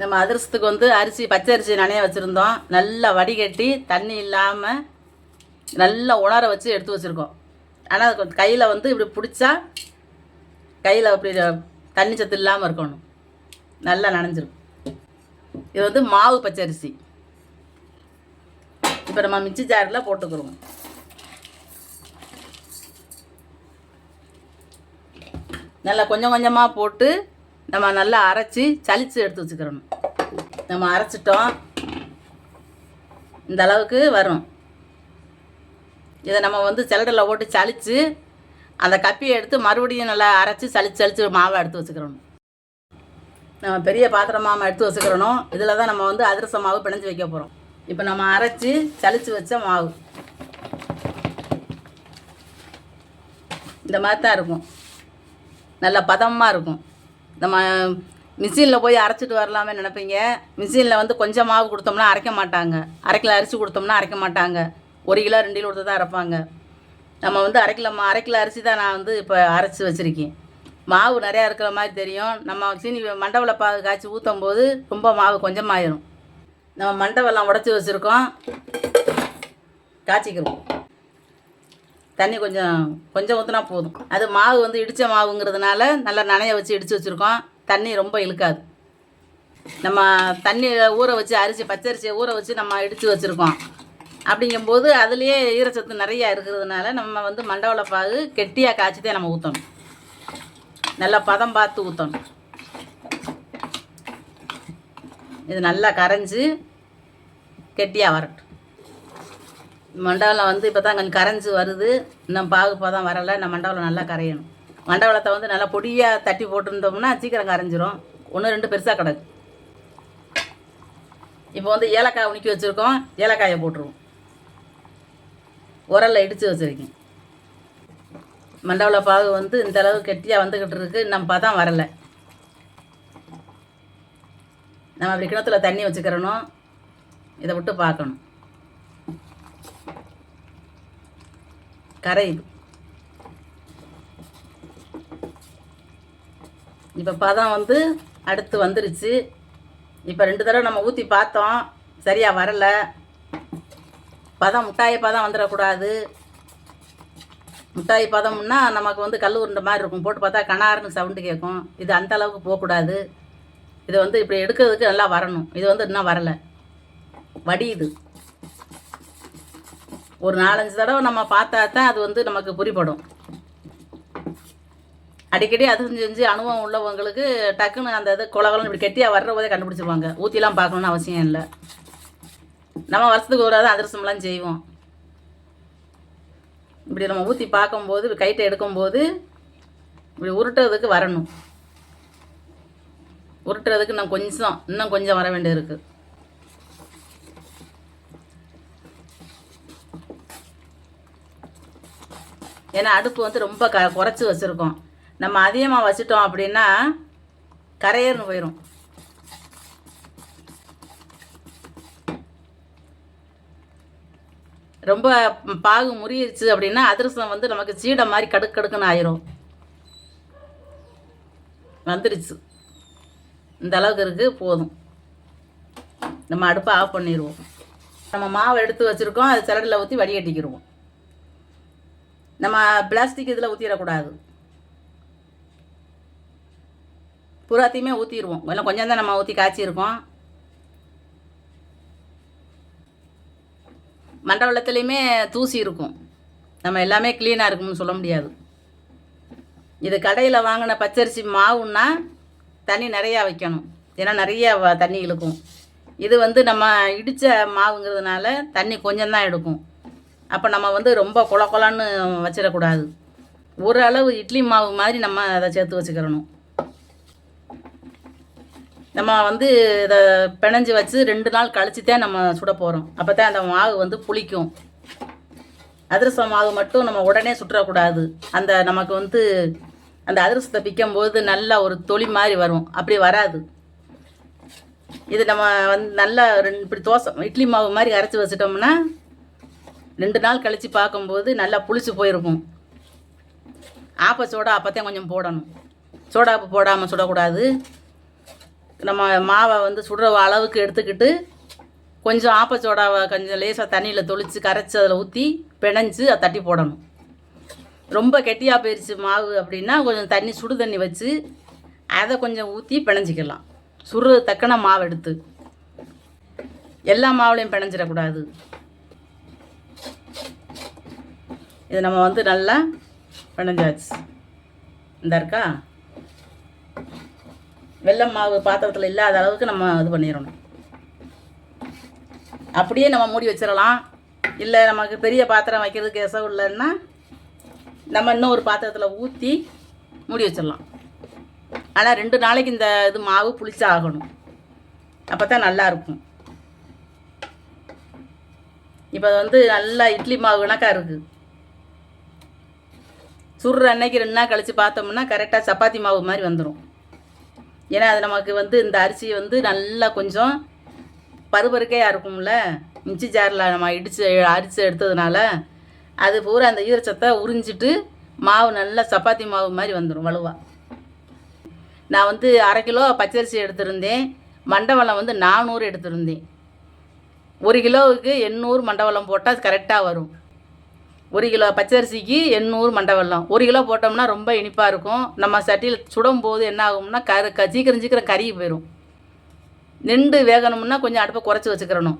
நம்ம அதிரசத்துக்கு வந்து அரிசி பச்சை அரிசி நனைய வச்சுருந்தோம். நல்லா வடிகட்டி தண்ணி இல்லாமல் நல்லா உணர வச்சு எடுத்து வச்சுருக்கோம். ஆனால் கையில் வந்து இப்படி பிடிச்சா கையில் அப்படி தண்ணி சத்து இல்லாமல் இருக்கணும். நல்லா நனைஞ்சிருக்கும் இது வந்து மாவு பச்சரிசி இப்போ நம்ம மிச்சி ஜாரில் போட்டுக்கிறோம். நல்லா கொஞ்சம் கொஞ்சமாக போட்டு நம்ம நல்லா அரைச்சி சளிச்சு எடுத்து வச்சுக்கிறணும். நம்ம அரைச்சிட்டோம். இந்த அளவுக்கு வரும். இதை நம்ம வந்து சிலடில் போட்டு சளிச்சு அந்த கப்பியை எடுத்து மறுபடியும் நல்லா அரைச்சி சளிச்சு சளிச்சு மாவை எடுத்து வச்சுக்கிறணும். நம்ம பெரிய பாத்திரம் மாவை எடுத்து வச்சுக்கிறணும். இதில் தான் நம்ம வந்து அதிரச மாவு பிணைஞ்சு வைக்க போகிறோம் இப்போ நம்ம அரைச்சி சளிச்சு வச்ச மாவு. இந்த மாதிரி தான் இருக்கும். நல்ல பதமாக இருக்கும். நம்ம மிஷினில் போய் அரைச்சிட்டு வரலாமே நினைப்பீங்க. மிஷினில் வந்து கொஞ்சம் மாவு கொடுத்தோம்னா அரைக்க மாட்டாங்க. அரை கிலோ அரிசி கொடுத்தோம்னா அரைக்க மாட்டாங்க. ஒரு கிலோ ரெண்டு கிலோ கொடுத்து தான் அரைப்பாங்க. நம்ம வந்து அரை கிலோ மா அரை கிலோ அரிசி தான் நான் வந்து இப்போ அரைச்சி வச்சுருக்கேன். மாவு நிறையா இருக்கிற மாதிரி தெரியும். நம்ம சீனி மண்டவள பாகு காய்ச்சி ஊற்றும் போது ரொம்ப மாவு கொஞ்சமாயிரும். நம்ம மண்டவெல்லாம் உடச்சி வச்சுருக்கோம். காய்ச்சிக்கிறோம். தண்ணி கொஞ்சம் கொஞ்சம் ஊற்றினா போதும். அது மாவு வந்து இடித்த மாவுங்கிறதுனால நல்லா நனைய வச்சு இடித்து வச்சுருக்கோம். தண்ணி ரொம்ப இழுக்காது. நம்ம தண்ணி ஊற வச்சு அரிசி பச்சரிசியை ஊற வச்சு நம்ம இடித்து வச்சுருக்கோம். அப்படிங்கும்போது அதுலேயே ஈரச்சத்து நிறையா இருக்கிறதுனால நம்ம வந்து மண்டவளப்பாகு கெட்டியாக காய்ச்சி தான் நம்ம ஊற்றணும் நல்லா பதம் பார்த்து ஊற்றணும் இது நல்லா கரைஞ்சி கெட்டியாக வரட்டும். மண்டவளம் வந்து இப்போ தான் கொஞ்சம் கரைஞ்சி வருது. இன்னும் பாகு பதம் வரலை. நம்ம மண்டவளம் நல்லா கரையணும். மண்டவளத்தை வந்து நல்லா பொடியாக தட்டி போட்டிருந்தோம்னா சீக்கிரம் கரைஞ்சிரும். ஒன்று ரெண்டு பெருசாக கிடக்கு. இப்போ வந்து ஏலக்காய் உணிக்கி வச்சுருக்கோம். ஏலக்காயை போட்டுருவோம். உரல்ல இடித்து வச்சுருக்கேன். மண்டவள பாகு வந்து இந்த அளவு கெட்டியாக வந்துக்கிட்டு இருக்கு. நம்ம பார்த்தா வரலை. நம்ம அப்படி கிணத்துல தண்ணி வச்சுக்கிறணும். இதை விட்டு பார்க்கணும். கரையுது இப்போ பதம் வந்து அடுத்து வந்துருச்சு. இப்போ ரெண்டு தடவை நம்ம ஊற்றி பார்த்தோம். சரியாக வரலை. பதம் முட்டாய பதம் வந்துடக்கூடாது. முட்டாய் பதம்னா நமக்கு வந்து கல் உருண்டை மாதிரி இருக்கும். போட்டு பார்த்தா கணாருன்னு சவுண்டு கேட்கும். இது அந்த அளவுக்கு போகக்கூடாது. இதை வந்து இப்படி எடுக்கிறதுக்கு நல்லா வரணும். இது வந்து இன்னும் வரலை. வடியுது ஒரு நாலஞ்சு தடவை நம்ம பார்த்தா தான் அது வந்து நமக்கு புரிப்படும் அடிக்கடி அது செஞ்சு செஞ்சு அனுபவம் உள்ளவங்களுக்கு டக்குன்னு அந்த இது குலகலம் இப்படி கெட்டியாக வர்ற போதே கண்டுபிடிச்சிருவாங்க. ஊற்றிலாம் பார்க்கணுன்னு அவசியம் இல்லை. நம்ம வருஷத்துக்கு ஒரு தான் அதிரசம்லாம் செய்வோம். இப்படி நம்ம ஊற்றி பார்க்கும்போது கைட்டை எடுக்கும்போது இப்படி உருட்டுறதுக்கு வரணும். உருட்டுறதுக்கு இன்னும் கொஞ்சம் இன்னும் கொஞ்சம் வர வேண்டியது இருக்குது ஏன்னா அடுப்பு வந்து ரொம்ப க குறைச்சி வச்சுருக்கோம். நம்ம அதிகமாக வச்சிட்டோம் அப்படின்னா கரையர்னு போயிடும் ரொம்ப பாகு முறியிருச்சு அப்படின்னா அதிரசம் வந்து நமக்கு சீடை மாதிரி கடுக்கு கடுக்குன்னு ஆயிரும். வந்துடுச்சு இந்த அளவுக்கு இருக்குது போதும். நம்ம அடுப்பை ஆஃப் பண்ணிடுவோம் நம்ம மாவை எடுத்து வச்சுருக்கோம் அது சிலடில் ஊற்றி வடிகட்டிக்கிடுவோம் நம்ம பிளாஸ்டிக் இதில் ஊற்றிடக்கூடாது புறாத்தையுமே ஊற்றிடுவோம் எல்லாம் கொஞ்சம் தான் நம்ம ஊற்றி காய்ச்சிருக்கோம் மண்டபத்துலேயுமே தூசி இருக்கும். நம்ம எல்லாமே க்ளீனாக இருக்கும்னு சொல்ல முடியாது. இது கடையில் வாங்கின பச்சரிசி மாவுன்னா தண்ணி நிறையா வைக்கணும். ஏன்னா நிறையா தண்ணி இழுக்கும். இது வந்து நம்ம இடித்த மாவுங்கிறதுனால தண்ணி கொஞ்சம் தான் எடுக்கும். அப்போ நம்ம வந்து ரொம்ப குள குளன்னு வச்சிடக்கூடாது. ஓரளவு இட்லி மாவு மாதிரி நம்ம அதை சேர்த்து வச்சுக்கிறணும். நம்ம வந்து இதை பிணைஞ்சு வச்சு ரெண்டு நாள் கழிச்சு தான் நம்ம சுட போகிறோம் அப்போ தான் அந்த மாவு வந்து புளிக்கும். அதிரச மாவு மட்டும் நம்ம உடனே சுற்றக்கூடாது. அந்த நமக்கு வந்து அந்த அதிரசத்தை பிக்கும்போது நல்லா ஒரு தொளி மாதிரி வரும். அப்படி வராது. இது நம்ம வந்து நல்லா ரெண்டு இப்படி தோசை இட்லி மாவு மாதிரி அரைச்சி வச்சிட்டோம்னா ரெண்டு நாள் கழித்து பார்க்கும்போது நல்லா புளிச்சு போயிருக்கும். ஆப்ப சோடா அப்போத்தான் கொஞ்சம் போடணும். சோடாப்பு போடாமல் சுடக்கூடாது. நம்ம மாவை வந்து சுடுற அளவுக்கு எடுத்துக்கிட்டு கொஞ்சம் ஆப்பச்சோடாவை கொஞ்சம் லேசாக தண்ணியில் தொளித்து கரைச்சி அதில் ஊற்றி பிணைஞ்சு அதை தட்டி போடணும். ரொம்ப கெட்டியாக போயிடுச்சு மாவு அப்படின்னா கொஞ்சம் தண்ணி சுடு தண்ணி வச்சு அதை கொஞ்சம் ஊற்றி பிணைஞ்சிக்கலாம். சுடுறது தக்கன மாவு எடுத்து. எல்லா மாவுலையும் பிணைஞ்சிடக்கூடாது. இது நம்ம வந்து நல்லா பிணைஞ்சாச்சு. இந்த இருக்கா? வெள்ளம் மாவு பாத்திரத்தில் இல்லாத அளவுக்கு நம்ம இது பண்ணிடணும். அப்படியே நம்ம மூடி வச்சிடலாம். இல்லை நமக்கு பெரிய பாத்திரம் வைக்கிறதுக்கு எசவு இல்லைன்னா நம்ம இன்னும் ஒரு பாத்திரத்தில் ஊற்றி மூடி வச்சிடலாம். ஆனால் ரெண்டு நாளைக்கு இந்த இது மாவு புளிச்சா ஆகணும். அப்போ தான் நல்லாயிருக்கும் இப்போ வந்து நல்லா இட்லி மாவு கணக்காக இருக்குது சுடுற அன்னைக்கு ரெண்டு நாள் கழித்து பார்த்தோம்னா கரெக்டாக சப்பாத்தி மாவு மாதிரி வந்துடும் ஏன்னா அது நமக்கு வந்து இந்த அரிசி வந்து நல்லா கொஞ்சம் பருபருக்கையாக இருக்கும்ல. இஞ்சி ஜாரில் நம்ம இடித்து அரிசி எடுத்ததுனால அது பூரா அந்த ஈரச்சத்தை உறிஞ்சிட்டு மாவு நல்லா சப்பாத்தி மாவு மாதிரி வந்துடும் வலுவாக நான் வந்து அரை கிலோ பச்சரிசி எடுத்திருந்தேன். மண்டவளம் வந்து நானூறு எடுத்திருந்தேன். ஒரு கிலோவுக்கு எண்ணூறு மண்டவளம் போட்டால் கரெக்டாக வரும். ஒரு கிலோ பச்சரிசிக்கு எண்ணூறு மண்டவெல்லம் ஒரு கிலோ போட்டோம்னா ரொம்ப இனிப்பாக இருக்கும். நம்ம சட்டியில் சுடும் போது என்ன ஆகும்னா கரு க சீக்கிரம் சீக்கிரம் கருகி போயிடும் நின்று வேகணும்னா கொஞ்சம் அடுப்பை குறைச்சி வச்சுக்கிறணும்.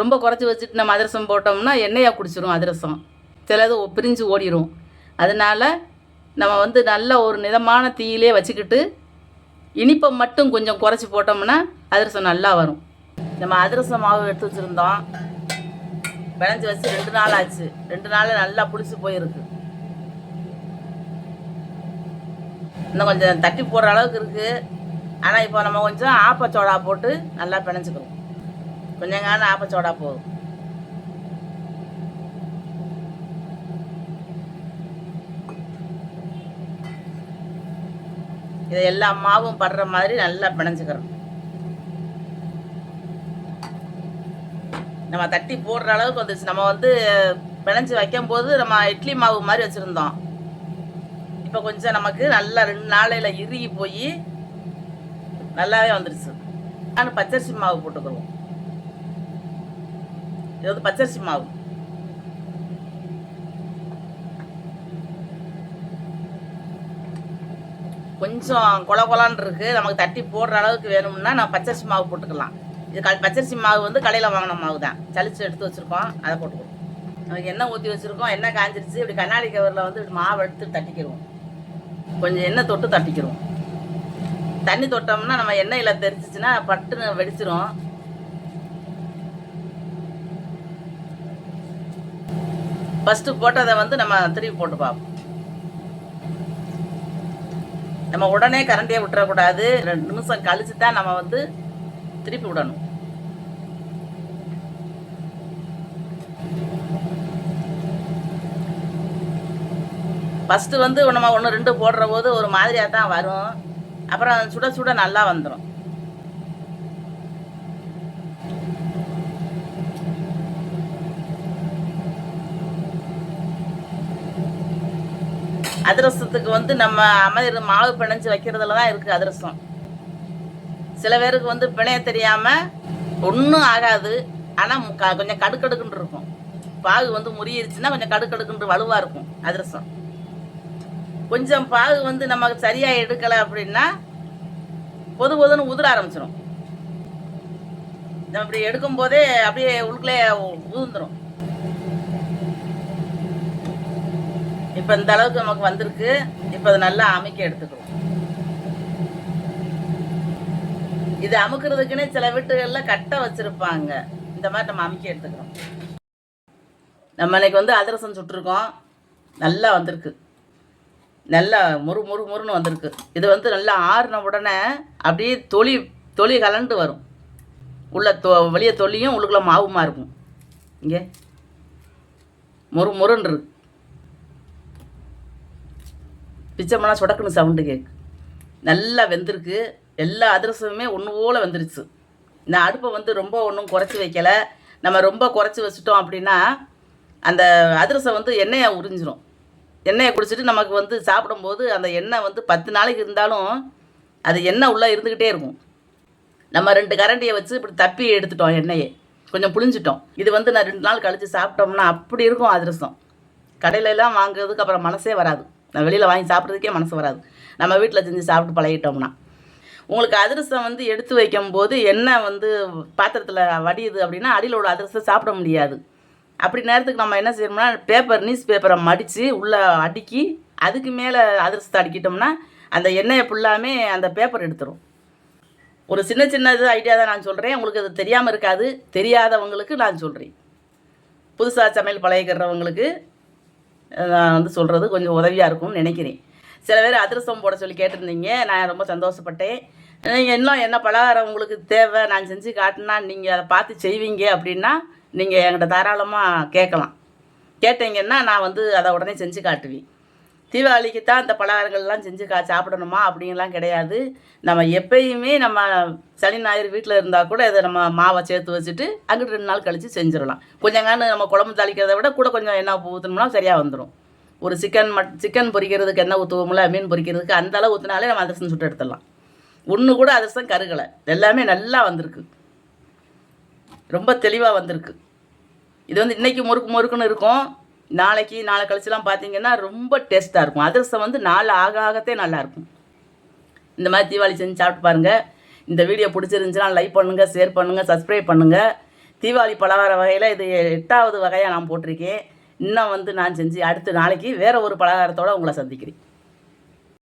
ரொம்ப குறைச்சி வச்சுட்டு நம்ம அதிரசம் போட்டோம்னா எண்ணெயாக குடிச்சிரும் அதிரசம். சிலது பிரிஞ்சு ஓடிடும் அதனால் நம்ம வந்து நல்ல ஒரு நிதமான தீயிலே வச்சுக்கிட்டு இனிப்பை மட்டும் கொஞ்சம் குறைச்சி போட்டோம்னா அதிரசம் நல்லா வரும். நம்ம அதிரசம் மாவு எடுத்து வச்சுருந்தோம். பிணைஞ்சு வச்சு ரெண்டு நாள் ஆச்சு ரெண்டு நாள் நல்லா புளிச்சு போயிருக்கு. இன்னும் கொஞ்சம் தட்டி போடுற அளவுக்கு இருக்குது ஆனால் இப்போ நம்ம கொஞ்சம் ஆப்பச்சோடா போட்டு நல்லா பிணைஞ்சுக்கணும். கொஞ்சம் காலம் ஆப்பச்சோடா போதும். இதை எல்லா மாவும் படுற மாதிரி நல்லா பிணைஞ்சுக்கிறோம் நம்ம தட்டி போடுற அளவுக்கு வந்துச்சு. நம்ம வந்து பிணைஞ்சு வைக்கும்போது நம்ம இட்லி மாவு மாதிரி வச்சுருந்தோம். இப்போ கொஞ்சம் நமக்கு நல்லா ரெண்டு நாளையில் இறுகி போய் நல்லாவே வந்துருச்சு. ஆனால் பச்சரிசி மாவு போட்டுக்கிறோம். இது வந்து பச்சரிசி மாவு. கொஞ்சம் கொல கொலான் இருக்கு. நமக்கு தட்டி போடுற அளவுக்கு வேணும்னா நம்ம பச்சரிசி மாவு போட்டுக்கலாம். இது க பச்சரிசி மாவு வந்து கடையில் வாங்கின மாவு தான் சளிச்சு எடுத்து வச்சுருக்கோம். அதை போட்டுக்குவோம் நமக்கு எண்ணெய் ஊற்றி வச்சுருக்கோம். எண்ணெய் காஞ்சிருச்சு. இப்படி கண்ணாடி கவரில் வந்து இப்படி மாவு எடுத்து தட்டிக்கிடுவோம் கொஞ்சம் எண்ணெய் தொட்டு தட்டிக்கிடுவோம் தண்ணி தொட்டோம்னா நம்ம எண்ணெயில் தெரிச்சிச்சுன்னா பட்டுன்னு வெடிச்சிரும். ஃபஸ்ட்டு போட்டதை வந்து நம்ம திருப்பி போட்டு பார்ப்போம். நம்ம உடனே கரண்டியை விட்டுறக்கூடாது. ரெண்டு நிமிஷம் கழிச்சு தான் நம்ம வந்து திருப்பி விடணும். ஃபஸ்ட்டு வந்து நம்ம ஒன்று ரெண்டு போடுற போது ஒரு மாதிரியாக தான் வரும். அப்புறம் சுட சுட நல்லா வந்துடும் அதிரசத்துக்கு வந்து நம்ம அமைதி மாவு பிணைஞ்சு வைக்கிறதுல தான் இருக்குது அதிரசம். சில பேருக்கு வந்து பிணைய தெரியாமல் ஒன்றும் ஆகாது. ஆனால் கொஞ்சம் கடுக்கடுக்குன்னு இருக்கும். பாகு வந்து முறியிருச்சுன்னா கொஞ்சம் கடுக்கடுக்குன்று வலுவாக இருக்கும். அதிரசம். கொஞ்சம் பாகு வந்து நமக்கு சரியாக எடுக்கலை அப்படின்னா பொது பொதுன்னு உதிர ஆரம்பிச்சிடும் நம்ம இப்படி எடுக்கும் போதே அப்படியே உள்ளே உதிர்ந்துடும் இப்போ இந்த அளவுக்கு நமக்கு வந்திருக்கு. இப்போ அதை நல்லா அமைக்க எடுத்துக்கிறோம். இது அமுக்கிறதுக்குன்னே சில வீட்டுகளில் கட்டை வச்சிருப்பாங்க. இந்த மாதிரி நம்ம அமுக்கி எடுத்துக்கிறோம். நம்ம இன்னைக்கு வந்து அதிரசம் சுட்டிருக்கோம். நல்லா வந்திருக்கு. நல்லா முறு முறு முறுன்னு வந்திருக்கு. இது வந்து நல்லா ஆறின உடனே அப்படியே தொளி தொளி கலண்டு வரும். உள்ள தொ வெளியே தொலியும் உள்ளுக்குள்ள மாவுமா இருக்கும். இங்கே. முறு முருன்னு இருக்கு. பிச்சைமனா சொடக்குன்னு சவுண்டு கேக்கு. நல்லா வெந்திருக்கு. எல்லா அதிரசமுமே ஒன்று போல் வந்துருச்சு. இந்த அடுப்பை வந்து ரொம்ப ஒன்றும் குறைச்சி வைக்கலை. நம்ம ரொம்ப குறைச்சி வச்சுட்டோம் அப்படின்னா அந்த அதிரசம் வந்து எண்ணெயை உறிஞ்சிரும். எண்ணெயை குடிச்சிட்டு நமக்கு வந்து சாப்பிடும்போது அந்த எண்ணெய் வந்து பத்து நாளைக்கு இருந்தாலும் அது எண்ணெய் உள்ளே இருந்துக்கிட்டே இருக்கும். நம்ம ரெண்டு கரண்டியை வச்சு இப்படி தப்பி எடுத்துட்டோம் எண்ணெயை. கொஞ்சம் புளிஞ்சிட்டோம் இது வந்து நான் ரெண்டு நாள் கழித்து சாப்பிட்டோம்னா அப்படி இருக்கும் அதிரசம். கடையிலலாம் வாங்குறதுக்கு அப்புறம் மனசே வராது. நான் வெளியில் வாங்கி சாப்பிட்றதுக்கே மனசு வராது. நம்ம வீட்டில் செஞ்சு சாப்பிட்டு பழகிட்டோம்னா. உங்களுக்கு அதிரசம் வந்து எடுத்து வைக்கும்போது எண்ணெய் வந்து பாத்திரத்தில் வடியுது அப்படின்னா அடியில் உள்ள அதிரசம் சாப்பிட முடியாது. அப்படி நேரத்துக்கு நம்ம என்ன செய்யணும்னா பேப்பர் நியூஸ் பேப்பரை மடித்து உள்ளே அடுக்கி அதுக்கு மேலே அதிரசத்தை அடிக்கிட்டோம்னா அந்த எண்ணெயை ஃபுல்லாமே அந்த பேப்பர் எடுத்துரும். ஒரு சின்ன சின்ன இது ஐடியா தான் நான் சொல்கிறேன் உங்களுக்கு அது தெரியாமல் இருக்காது. தெரியாதவங்களுக்கு நான் சொல்கிறேன் புதுசாக சமையல் பழகிக்கிறவங்களுக்கு நான் வந்து சொல்கிறது கொஞ்சம் உதவியாக இருக்கும்னு நினைக்கிறேன். சில பேர் அதிரசம் போட சொல்லி கேட்டிருந்தீங்க. நான் ரொம்ப சந்தோஷப்பட்டேன். நீங்கள் இன்னும் என்ன பலகாரம் உங்களுக்கு தேவை நான் செஞ்சு காட்டினா நீங்கள் அதை பார்த்து செய்வீங்க அப்படின்னா நீங்கள் என்கிட்ட தாராளமாக கேட்கலாம். கேட்டீங்கன்னா நான் வந்து அதை உடனே செஞ்சு காட்டுவேன். தீபாவளிக்கு தான் அந்த பலகாரங்கள்லாம் செஞ்சு கா சாப்பிடணுமா அப்படின்லாம் கிடையாது. நம்ம எப்பயுமே நம்ம சனி ஞாயிறு வீட்டில் இருந்தால் கூட இதை நம்ம மாவை சேர்த்து வச்சுட்டு அங்கிட்டு ரெண்டு நாள் கழித்து செஞ்சிடலாம். கொஞ்சங்கானு நம்ம குழம்பு தாளிக்கிறத விட கூட கொஞ்சம் என்ன ஊற்றணும்னா சரியாக வந்துடும் ஒரு சிக்கன் மட் சிக்கன் பொரிக்கிறதுக்கு என்ன ஊற்றுவோம்ல மீன் பொரிக்கிறதுக்கு அந்த அளவு ஊற்றினாலே நம்ம அதிரசம் சுட்டு எடுத்துடலாம். ஒன்று கூட அதிரசம் கருகலை. எல்லாமே நல்லா வந்திருக்கு. ரொம்ப தெளிவாக வந்திருக்கு. இது வந்து இன்றைக்கி முறுக்கு முறுக்குன்னு இருக்கும். நாளைக்கு நாளை கழிச்சுலாம் பார்த்தீங்கன்னா ரொம்ப டேஸ்ட்டாக இருக்கும். அதிரசம் வந்து நாள் ஆக ஆகத்தே நல்லாயிருக்கும் இந்த மாதிரி தீபாவளி செஞ்சு சாப்பிட்டு பாருங்கள் இந்த வீடியோ பிடிச்சிருந்துச்சுன்னா லைக் பண்ணுங்கள் ஷேர் பண்ணுங்கள் சப்ஸ்கிரைப் பண்ணுங்கள் தீபாவளி பலகார வகையில் இது எட்டாவது வகையாக நான் போட்டிருக்கேன். இன்னும் வந்து நான் செஞ்சு அடுத்த நாளைக்கு வேறு ஒரு பலகாரத்தோடு உங்களை சந்திக்கிறேன்.